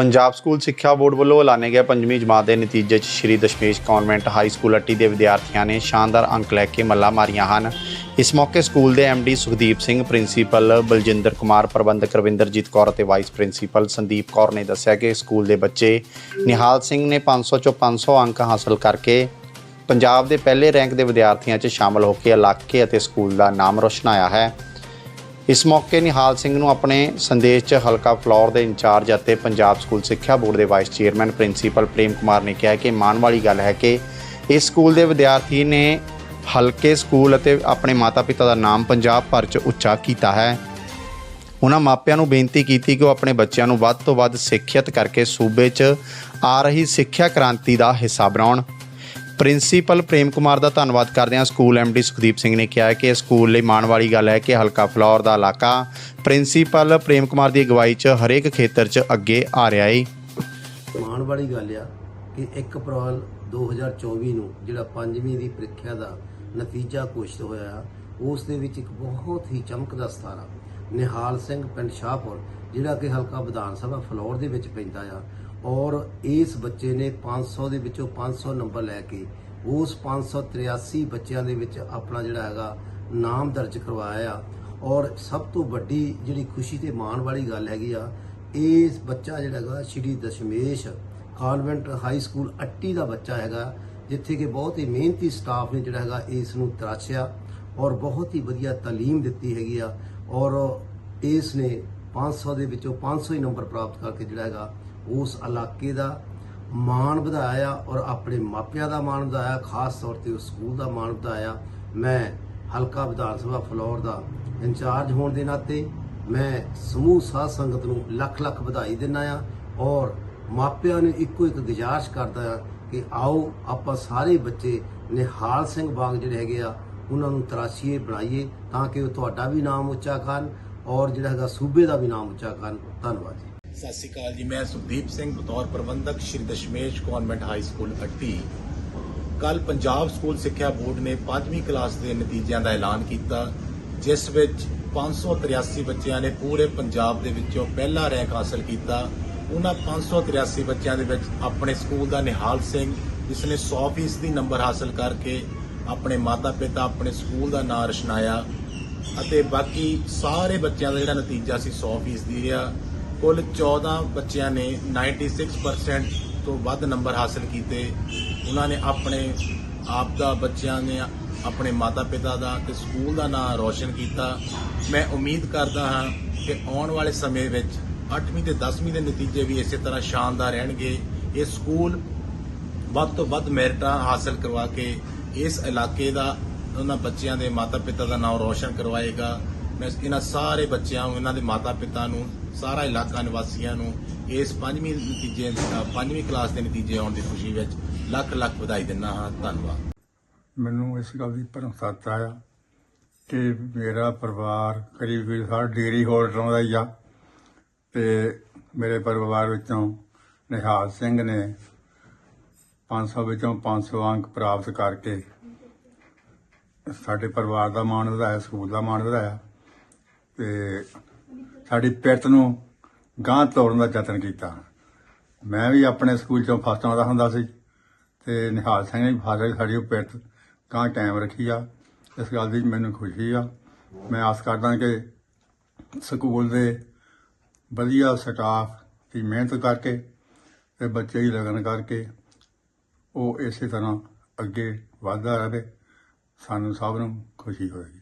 Punjab school ਸਿੱਖਿਆ board ਵੱਲੋਂ ਐਲਾਨੇ ਗਏ ਪੰਜਵੀਂ ਜਮਾਤ ਦੇ ਨਤੀਜੇ 'ਚ Shri Dashmesh convent high school Atti ਦੇ ਵਿਦਿਆਰਥੀਆਂ ਨੇ ਸ਼ਾਨਦਾਰ ਅੰਕ ਲੈ ਕੇ ਮੱਲਾ ਮਾਰੀਆਂ ਹਨ। ਇਸ ਮੌਕੇ ਸਕੂਲ ਦੇ ਡੀ ਸੁਖਦੀਪ ਸਿੰਘ, ਪ੍ਰਿੰਸੀਪਲ ਬਲਜਿੰਦਰ ਕੁਮਾਰ, ਪ੍ਰਬੰਧਕ ਰਵਿੰਦਰਜੀਤ ਕੌਰ ਅਤੇ ਵਾਈਸ ਪ੍ਰਿੰਸੀਪਲ ਸੰਦੀਪ ਕੌਰ ਨੇ ਦੱਸਿਆ ਕਿ ਸਕੂਲ ਦੇ ਬੱਚੇ ਨਿਹਾਲ ਸਿੰਘ ਨੇ 500 ਚੋਂ 500 ਅੰਕ ਹਾਸਲ ਕਰਕੇ ਪੰਜਾਬ ਦੇ ਪਹਿਲੇ ਰੈਂਕ ਦੇ ਵਿਦਿਆਰਥੀਆਂ 'ਚ ਸ਼ਾਮਲ ਹੋ ਕੇ ਇਲਾਕੇ ਅਤੇ ਸਕੂਲ ਦਾ ਨਾਮ ਰੋਸ਼ਨਾਇਆ ਹੈ। ਇਸ ਮੌਕੇ ਨਿਹਾਲ ਸਿੰਘ ਨੂੰ ਆਪਣੇ ਸੰਦੇਸ਼ 'ਚ ਹਲਕਾ ਫਲੋਰ ਦੇ ਇੰਚਾਰਜ ਅਤੇ ਪੰਜਾਬ ਸਕੂਲ ਸਿੱਖਿਆ ਬੋਰਡ ਦੇ vice chairman principal Prem Kumar ਨੇ ਕਿਹਾ ਕਿ ਮਾਣ ਵਾਲੀ ਗੱਲ ਹੈ ਕਿ ਇਸ ਸਕੂਲ ਦੇ ਵਿਦਿਆਰਥੀ ਨੇ ਹਲਕੇ ਸਕੂਲ ਅਤੇ ਆਪਣੇ ਮਾਤਾ-ਪਿਤਾ ਦਾ ਨਾਮ ਪੰਜਾਬ ਭਰ 'ਚ ਉੱਚਾ ਕੀਤਾ ਹੈ। ਉਹਨਾਂ ਮਾਪਿਆਂ ਨੂੰ ਬੇਨਤੀ ਕੀਤੀ ਕਿ ਉਹ ਆਪਣੇ ਬੱਚਿਆਂ ਨੂੰ ਵੱਧ ਤੋਂ ਵੱਧ ਸਿੱਖਿਅਤ ਕਰਕੇ ਸੂਬੇ 'ਚ ਆ ਰਹੀ ਸਿੱਖਿਆ ਕ੍ਰਾਂਤੀ ਦਾ ਹਿੱਸਾ ਬਣਾਉਣ। ਪ੍ਰਿੰਸੀਪਲ ਪ੍ਰੇਮ ਕੁਮਾਰ ਦਾ ਧੰਨਵਾਦ ਕਰਦਿਆਂ ਸਕੂਲ ਐਮਡੀ ਸੁਖਦੀਪ ਸਿੰਘ ਨੇ ਕਿਹਾ ਕਿ ਸਕੂਲ ਲਈ ਮਾਣ ਵਾਲੀ ਗੱਲ ਹੈ ਕਿ ਹਲਕਾ ਫਲੌਰ ਦਾ ਇਲਾਕਾ ਪ੍ਰਿੰਸੀਪਲ ਪ੍ਰੇਮ ਕੁਮਾਰ ਦੀ ਅਗਵਾਈ 'ਚ ਹਰੇਕ ਖੇਤਰ 'ਚ ਅੱਗੇ ਆ ਰਿਹਾ ਏ। ਮਾਣ ਵਾਲੀ ਗੱਲ ਆ ਕਿ 1 ਅਪ੍ਰੈਲ 2024 ਨੂੰ ਜਿਹੜਾ ਪੰਜਵੀਂ ਦੀ ਪ੍ਰੀਖਿਆ ਦਾ ਨਤੀਜਾ ਘੋਸ਼ਿਤ ਹੋਇਆ ਆ, ਉਸ ਦੇ ਵਿੱਚ ਇੱਕ ਬਹੁਤ ਹੀ ਚਮਕਦਾ ਸਤਾਰਾ ਨਿਹਾਲ ਸਿੰਘ ਪਿੰਡ ਸ਼ਾਹਪੁਰ, ਜਿਹੜਾ ਕਿ ਹਲਕਾ ਵਿਧਾਨ ਸਭਾ ਫਲੋਰ ਦੇ ਵਿੱਚ ਪੈਂਦਾ ਆ ਔਰ ਇਸ ਬੱਚੇ ਨੇ 500 ਦੇ ਵਿੱਚੋਂ 500 ਨੰਬਰ ਲੈ ਕੇ ਉਸ 583 ਬੱਚਿਆਂ ਦੇ ਵਿੱਚ ਆਪਣਾ ਜਿਹੜਾ ਹੈਗਾ ਨਾਮ ਦਰਜ ਕਰਵਾਇਆ। ਆ ਔਰ ਸਭ ਤੋਂ ਵੱਡੀ ਜਿਹੜੀ ਖੁਸ਼ੀ ਤੇ ਮਾਣ ਵਾਲੀ ਗੱਲ ਹੈਗੀ ਆ, ਇਸ ਬੱਚਾ ਜਿਹੜਾ ਹੈਗਾ Shri Dashmesh convent high school Atti ਦਾ ਬੱਚਾ ਹੈਗਾ, ਜਿੱਥੇ ਕਿ ਬਹੁਤ ਹੀ ਮਿਹਨਤੀ ਸਟਾਫ ਨੇ ਜਿਹੜਾ ਹੈਗਾ ਇਸ ਨੂੰ ਤਰਾਸ਼ਿਆ ਔਰ ਬਹੁਤ ਹੀ ਵਧੀਆ ਤਾਲੀਮ ਦਿੱਤੀ ਹੈਗੀ ਆ। ਔਰ ਇਸ ਨੇ 500 ਦੇ ਵਿੱਚੋਂ 500 ਹੀ ਨੰਬਰ ਪ੍ਰਾਪਤ ਕਰਕੇ ਜਿਹੜਾ ਹੈਗਾ ਉਸ ਇਲਾਕੇ ਦਾ ਮਾਣ ਵਧਾਇਆ ਔਰ ਆਪਣੇ ਮਾਪਿਆਂ ਦਾ ਮਾਣ ਵਧਾਇਆ, ਖਾਸ ਤੌਰ ਤੇ ਉਸ ਸਕੂਲ ਦਾ ਮਾਣ ਵਧਾਇਆ। ਮੈਂ ਹਲਕਾ ਵਿਧਾਨ ਸਭਾ ਫਲੋਰ ਦਾ ਇੰਚਾਰਜ ਹੋਣ ਦੇ ਨਾਤੇ ਮੈਂ ਸਮੂਹ ਸਾਧ ਸੰਗਤ ਨੂੰ ਲੱਖ ਲੱਖ ਵਧਾਈ ਦਿੰਦਾ ਆ ਔਰ ਮਾਪਿਆਂ ਨੂੰ ਇੱਕੋ ਇੱਕ ਗੁਜ਼ਾਰਿਸ਼ ਕਰਦਾ ਆ ਕਿ ਆਓ ਆਪਾਂ ਸਾਰੇ ਬੱਚੇ ਨਿਹਾਲ ਸਿੰਘ ਬਾਗ ਜਿਹੜੇ ਹੈਗੇ ਆ, ਉਹਨਾਂ ਨੂੰ ਤਰਾਸ਼ੀਏ ਬਣਾਈਏ ਤਾਂ ਕਿ ਉਹ ਤੁਹਾਡਾ ਵੀ ਨਾਮ ਉੱਚਾ ਕਰਨ ਔਰ ਜਿਹੜਾ ਹੈਗਾ ਸੂਬੇ ਦਾ ਵੀ ਨਾਮ ਉੱਚਾ ਕਰਨ। ਧੰਨਵਾਦ ਜੀ। ਸਤਿ ਸ਼੍ਰੀ ਅਕਾਲ ਜੀ, ਮੈਂ ਸੁਖਦੀਪ ਸਿੰਘ, ਬਤੌਰ ਪ੍ਰਬੰਧਕ Shri Dashmesh convent high school Atti. ਕੱਲ ਪੰਜਾਬ ਸਕੂਲ ਸਿੱਖਿਆ ਬੋਰਡ ਨੇ 5ਵੀਂ ਕਲਾਸ ਦੇ ਨਤੀਜਿਆਂ ਦਾ ਐਲਾਨ ਕੀਤਾ, ਜਿਸ ਵਿੱਚ 583 ਬੱਚਿਆਂ ਨੇ ਪੂਰੇ ਪੰਜਾਬ ਦੇ ਵਿੱਚੋਂ ਪਹਿਲਾ ਰੈਂਕ ਹਾਸਲ ਕੀਤਾ। ਉਹਨਾਂ 583 ਬੱਚਿਆਂ ਦੇ ਵਿੱਚ ਆਪਣੇ ਸਕੂਲ ਦਾ ਨਿਹਾਲ ਸਿੰਘ, ਜਿਸ ਨੇ 100% ਦੀ ਨੰਬਰ ਹਾਸਲ ਕਰਕੇ ਆਪਣੇ ਮਾਤਾ-ਪਿਤਾ ਆਪਣੇ ਸਕੂਲ ਦਾ ਨਾਮ ਰਸ਼ਨਾਇਆ ਅਤੇ ਬਾਕੀ ਸਾਰੇ ਬੱਚਿਆਂ ਦਾ ਜਿਹੜਾ ਨਤੀਜਾ ਸੀ 100% ਦੀ ਰਿਹਾ। ਕੁੱਲ 14 ਬੱਚਿਆਂ ਨੇ 96% ਤੋਂ ਵੱਧ ਨੰਬਰ ਹਾਸਲ ਕੀਤੇ। ਉਹਨਾਂ ਨੇ ਆਪਣੇ ਆਪ ਦਾ ਬੱਚਿਆਂ ਨੇ ਆਪਣੇ ਮਾਤਾ-ਪਿਤਾ ਦਾ ਤੇ ਸਕੂਲ ਦਾ ਨਾਮ ਰੌਸ਼ਨ ਕੀਤਾ। ਮੈਂ ਉਮੀਦ ਕਰਦਾ ਹਾਂ ਕਿ ਆਉਣ ਵਾਲੇ ਸਮੇਂ ਵਿੱਚ 8ਵੀਂ ਤੇ 10ਵੀਂ ਦੇ ਨਤੀਜੇ ਵੀ ਇਸੇ ਤਰ੍ਹਾਂ ਸ਼ਾਨਦਾਰ ਰਹਿਣਗੇ। ਇਹ ਸਕੂਲ ਵੱਧ ਤੋਂ ਵੱਧ ਮੈਰਿਟਾਂ ਹਾਸਲ ਕਰਵਾ ਕੇ ਇਸ ਇਲਾਕੇ ਦਾ, ਉਹਨਾਂ ਬੱਚਿਆਂ ਦੇ ਮਾਤਾ-ਪਿਤਾ ਦਾ ਨਾਮ ਰੌਸ਼ਨ ਕਰਵਾਏਗਾ। ਮੈਂ ਇਹਨਾਂ ਸਾਰੇ ਬੱਚਿਆਂ ਨੂੰ ਇਹਨਾਂ ਦੇ ਮਾਤਾ-ਪਿਤਾ ਨੂੰ ਸਾਰਾ ਇਲਾਕਾ ਨਿਵਾਸੀਆਂ ਨੂੰ ਇਸ ਪੰਜਵੀਂ ਨਤੀਜੇ ਅ, ਪੰਜਵੀਂ ਕਲਾਸ ਦੇ ਨਤੀਜੇ ਆਉਣ ਦੀ ਖੁਸ਼ੀ ਵਿੱਚ ਲੱਖ ਲੱਖ ਵਧਾਈ ਦਿੰਦਾ ਹਾਂ। ਧੰਨਵਾਦ। ਮੈਨੂੰ ਇਸ ਗੱਲ ਦੀ ਭਰਮਸਤ ਆਇਆ ਕਿ ਮੇਰਾ ਪਰਿਵਾਰ ਕਰੀਬ ਕਰੀਬ ਸਾਰਾ ਡਿਗਰੀ ਹੋਲਡਰਾਂ ਦਾ ਹੀ ਆ ਤੇ ਮੇਰੇ ਪਰਿਵਾਰ ਵਿੱਚੋਂ ਨਿਹਾਲ ਸਿੰਘ ਨੇ 500 ਵਿੱਚੋਂ 500 ਅੰਕ ਪ੍ਰਾਪਤ ਕਰਕੇ ਸਾਡੇ ਪਰਿਵਾਰ ਦਾ ਮਾਣ ਵਧਾਇਆ ਸਕੂਲ ਦਾ ਮਾਣ ਵਧਾਇਆ। ਤੇ ਸਾਡੀ ਪਿਰਤ ਨੂੰ ਗਾਂਹ ਤੋੜਨ ਦਾ ਯਤਨ ਕੀਤਾ। ਮੈਂ ਵੀ ਆਪਣੇ ਸਕੂਲ ਚੋਂ ਫਸਟ ਆਉਂਦਾ ਹੁੰਦਾ ਸੀ ਤੇ ਨਿਹਾਲ ਸਿੰਘ ਨੇ ਵੀ ਸਾਡੀ ਉਹ ਪਿਰਤ ਗਾਂਹ ਕਾਇਮ ਰੱਖੀ ਆ। ਇਸ ਗੱਲ ਦੀ ਮੈਨੂੰ ਖੁਸ਼ੀ ਆ। ਮੈਂ ਆਸ ਕਰਦਾ ਕਿ ਸਕੂਲ ਦੇ ਵਧੀਆ ਸਟਾਫ ਦੀ ਮਿਹਨਤ ਕਰਕੇ ਤੇ ਬੱਚੇ ਦੀ ਲਗਨ ਕਰਕੇ ਉਹ ਇਸੇ ਤਰ੍ਹਾਂ ਅੱਗੇ ਵਧਦਾ ਰਹੇ। ਸਾਨੂੰ ਸਭ ਨੂੰ ਖੁਸ਼ੀ ਹੋਏਗੀ।